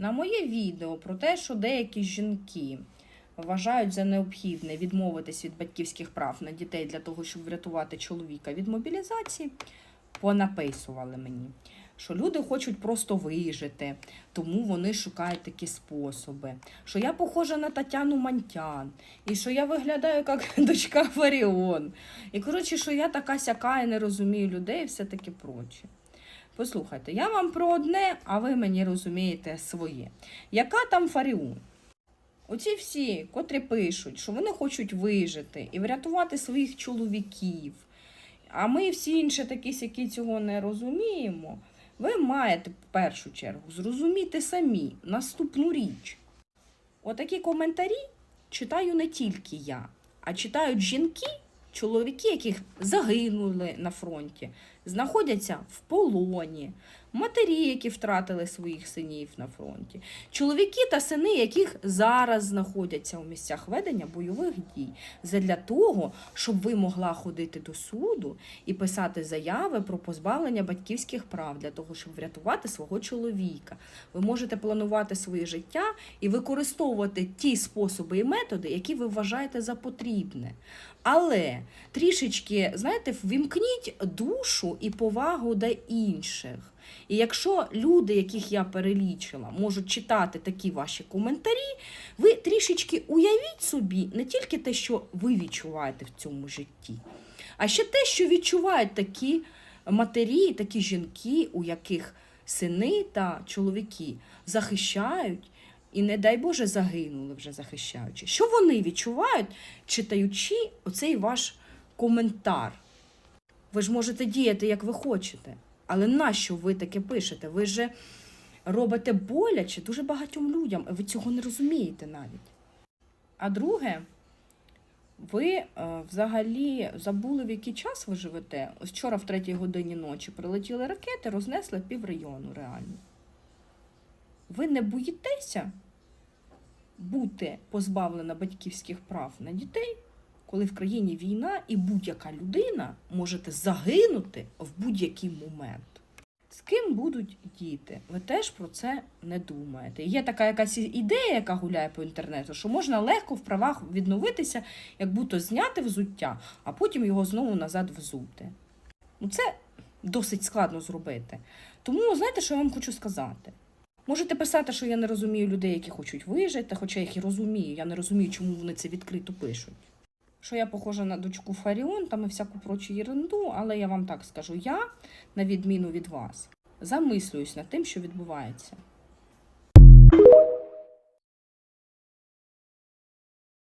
На моє відео про те, що деякі жінки вважають за необхідне відмовитись від батьківських прав на дітей для того, щоб врятувати чоловіка від мобілізації, понаписували мені, що люди хочуть просто вижити, тому вони шукають такі способи. Що я похожа на Тетяну Мантян, і що я виглядаю як дочка Фаріон. І коротше, що я така сяка і не розумію людей, і все таке проче. Послухайте, я вам про одне, а ви мені розумієте своє. Яка там Фаріон? Оці всі, котрі пишуть, що вони хочуть вижити і врятувати своїх чоловіків, а ми всі інші такі сякі цього не розуміємо. Ви маєте в першу чергу зрозуміти самі наступну річ. Отакі коментарі читаю не тільки я, а читають жінки, чоловіки, яких загинули на фронті, знаходяться в полоні, матері, які втратили своїх синів на фронті, чоловіки та сини, яких зараз знаходяться у місцях ведення бойових дій, задля того, щоб ви могла ходити до суду і писати заяви про позбавлення батьківських прав для того, щоб врятувати свого чоловіка. Ви можете планувати своє життя і використовувати ті способи і методи, які ви вважаєте за потрібне. Але трішечки, знаєте, ввімкніть душу і повагу до інших. І якщо люди, яких я перелічила, можуть читати такі ваші коментарі, ви трішечки уявіть собі не тільки те, що ви відчуваєте в цьому житті, а ще те, що відчувають такі матері, такі жінки, у яких сини та чоловіки захищають і, не дай Боже, загинули вже захищаючи. Що вони відчувають, читаючи оцей ваш коментар? Ви ж можете діяти, як ви хочете. Але нащо ви таке пишете? Ви же робите боляче дуже багатьом людям, і ви цього не розумієте навіть. А друге, ви е, взагалі забули, в який час ви живете. Ось вчора, в третій годині ночі, прилетіли ракети, рознесли пів району реально. Ви не боїтеся бути позбавлена батьківських прав на дітей, коли в країні війна і будь-яка людина може загинути в будь-який момент. З ким будуть діти? Ви теж про це не думаєте. Є така якась ідея, яка гуляє по інтернету, що можна легко в правах відновитися, як будто зняти взуття, а потім його знову назад взути. Ну, це досить складно зробити. Тому знаєте, що я вам хочу сказати? Можете писати, що я не розумію людей, які хочуть вижити, хоча я їх і розумію. Я не розумію, чому вони це відкрито пишуть що я похожа на дочку Фаріон там і всяку прочу єренду, але я вам так скажу: я, на відміну від вас, замислююсь над тим, що відбувається.